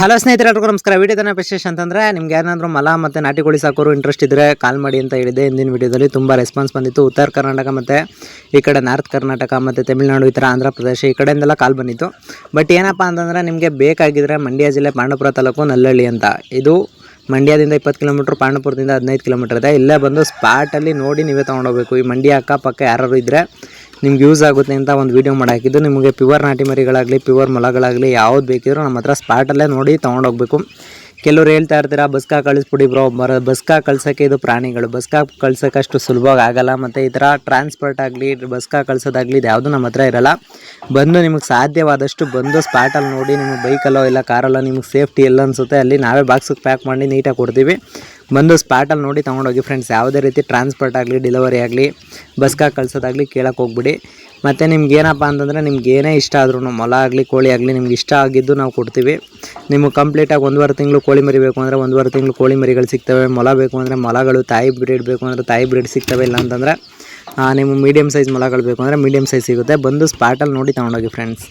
Hello ಸ್ನೇಹಿತರೆಲ್ರಿಗೂ ನಮಸ್ಕಾರ. ವಿಡಿಯೋದನ್ನ ವಿಶೇಷ ಅಂತಂದರೆ, ನಿಮ್ಗೆ ಏನಾದರೂ ಮಲ ಮತ್ತು ನಾಟಿ ಕೋಳಿ ಸಾಕೋರು ಇಂಟ್ರೆಸ್ಟ್ ಇದ್ದರೆ ಕಾಲ್ ಮಾಡಿ ಅಂತ ಹೇಳಿದೆ ಹಿಂದಿನ ವಿಡಿಯೋದಲ್ಲಿ ತುಂಬ ರೆಸ್ಪಾನ್ಸ್ ಬಂದಿತ್ತು. ಉತ್ತರ ಕರ್ನಾಟಕ ಮತ್ತು ಈ ಕಡೆ ನಾರ್ತ್ ಕರ್ನಾಟಕ ಮತ್ತು ತಮಿಳುನಾಡು ಈ ಥರ ಆಂಧ್ರ ಪ್ರದೇಶ ಈ ಕಡೆಯಿಂದೆಲ್ಲ ಕಾಲ್ ಬಂದಿತ್ತು. ಬಟ್ ಏನಪ್ಪ ಅಂತಂದರೆ, ನಿಮಗೆ ಬೇಕಾಗಿದ್ದರೆ ಮಂಡ್ಯ ಜಿಲ್ಲೆ ಪಾಂಡವಪುರ ತಾಲೂಕು ನಲ್ಲಳ್ಳಿ ಅಂತ. ಇದು ಮಂಡ್ಯದಿಂದ ಇಪ್ಪತ್ತು ಕಿಲೋಮೀಟ್ರ್ ಪಾಂಡವಪುರದಿಂದ ಹದಿನೈದು ಕಿಲೋಮೀಟ್ರ್ ಇದೆ. ಇಲ್ಲೇ ಬಂದು ಸ್ಪಾಟಲ್ಲಿ ನೋಡಿ ನೀವೇ ತೊಗೊಂಡೋಗ್ಬೇಕು ಈ ಮಂಡ್ಯ ಅಕ್ಕಪಕ್ಕ ಯಾರು ಇದ್ದರೆ ನಿಮ್ಗೆ ಯೂಸ್ ಆಗುತ್ತೆ ಅಂತ ಒಂದು ವೀಡಿಯೋ ಮಾಡಾಕಿದ್ದು. ನಿಮಗೆ ಪ್ಯೂರ್ ನಾಟಿ ಮರಿಗಳಾಗಲಿ ಪ್ಯೂರ್ ಮೊಲಗಳಾಗಲಿ ಯಾವ್ದು ಬೇಕಿದ್ರು ನಮ್ಮ ಹತ್ರ ಸ್ಪಾಟಲ್ಲೇ ನೋಡಿ ತೊಗೊಂಡೋಗ್ಬೇಕು. ಕೆಲವ್ರು ಹೇಳ್ತಾ ಇರ್ತೀರಾ, ಬಸ್ಕಾ ಕಳಿಸ್ಬಿಡಿ ಬ್ರೋ ಬರ, ಬಸ್ಕಾ ಕಳ್ಸೋಕ್ಕೆ ಇದು ಪ್ರಾಣಿಗಳು. ಬಸ್ಕಾ ಕಳ್ಸೋಕೆ ಅಷ್ಟು ಸುಲಭವಾಗಿ ಆಗಲ್ಲ. ಮತ್ತು ಈ ಥರ ಟ್ರಾನ್ಸ್ಪೋರ್ಟ್ ಆಗಲಿ, ಬಸ್ಕಾ ಕಳ್ಸೋದಾಗಲಿ ಇದು ಯಾವುದೂ ನಮ್ಮ ಹತ್ರ ಇರಲ್ಲ. ಬಂದು ನಿಮಗೆ ಸಾಧ್ಯವಾದಷ್ಟು ಬಂದು ಸ್ಪಾಟಲ್ಲಿ ನೋಡಿ ನಿಮಗೆ ಬೈಕಲ್ಲೋ ಇಲ್ಲ ಕಾರಲ್ಲೋ ನಿಮಗೆ ಸೇಫ್ಟಿ ಎಲ್ಲ ಅನಿಸುತ್ತೆ. ಅಲ್ಲಿ ನಾವೇ ಬಾಕ್ಸಿಗೆ ಪ್ಯಾಕ್ ಮಾಡಿ ನೀಟಾಗಿ ಕೊಡ್ತೀವಿ. ಬಂದು ಸ್ಪಾಟಲ್ಲಿ ನೋಡಿ ತೊಗೊಂಡೋಗಿ ಫ್ರೆಂಡ್ಸ್ ಯಾವುದೇ ರೀತಿ ಟ್ರಾನ್ಸ್ಪೋರ್ಟ್ ಆಗಲಿ ಡೆಲಿವರಿ ಆಗಲಿ ಬಸ್ಗೆ ಕಳ್ಸೋದಾಗಲಿ ಕೇಳೋಕೆ ಹೋಗ್ಬಿಡಿ. ಮತ್ತು ನಿಮ್ಗೆ ಏನಪ್ಪ ಅಂತಂದರೆ ನಿಮ್ಗೆ ಏನೇ ಇಷ್ಟ ಆದ್ರೂ ಮೊಲ ಆಗಲಿ, ಕೋಳಿ ಆಗಲಿ ನಿಮ್ಗೆ ಇಷ್ಟ ಆಗಿದ್ದು ನಾವು ಕೊಡ್ತೀವಿ. ನಿಮಗೆ ಕಂಪ್ಲೀಟಾಗಿ ಒಂದುವರೆ ತಿಂಗಳು ಕೋಳಿ ಮರಿ ಬೇಕು ಅಂದರೆ ಒಂದುವರೆ ತಿಂಗಳು ಕೋಳಿ ಮರಿಗಳು ಸಿಗ್ತವೆ. ಮೊಲ ಬೇಕು ಅಂದರೆ ಮೊಲಗಳು, ತಾಯಿ ಬ್ರೀಡ್ ಬೇಕು ಅಂದರೆ ತಾಯಿ ಬ್ರೀಡ್ ಸಿಗ್ತವೆ. ಇಲ್ಲ ಅಂತಂದರೆ ನಿಮ್ಮ ಮೀಡಿಯಮ್ ಸೈಜ್ ಮೊಲಗಳು ಬೇಕು ಅಂದರೆ ಮೀಡಿಯಮ್ ಸೈಜ್ ಸಿಗುತ್ತೆ. ಬಂದು ಸ್ಪಾಟಲ್ಲಿ ನೋಡಿ ತೊಗೊಂಡೋಗಿ ಫ್ರೆಂಡ್ಸ್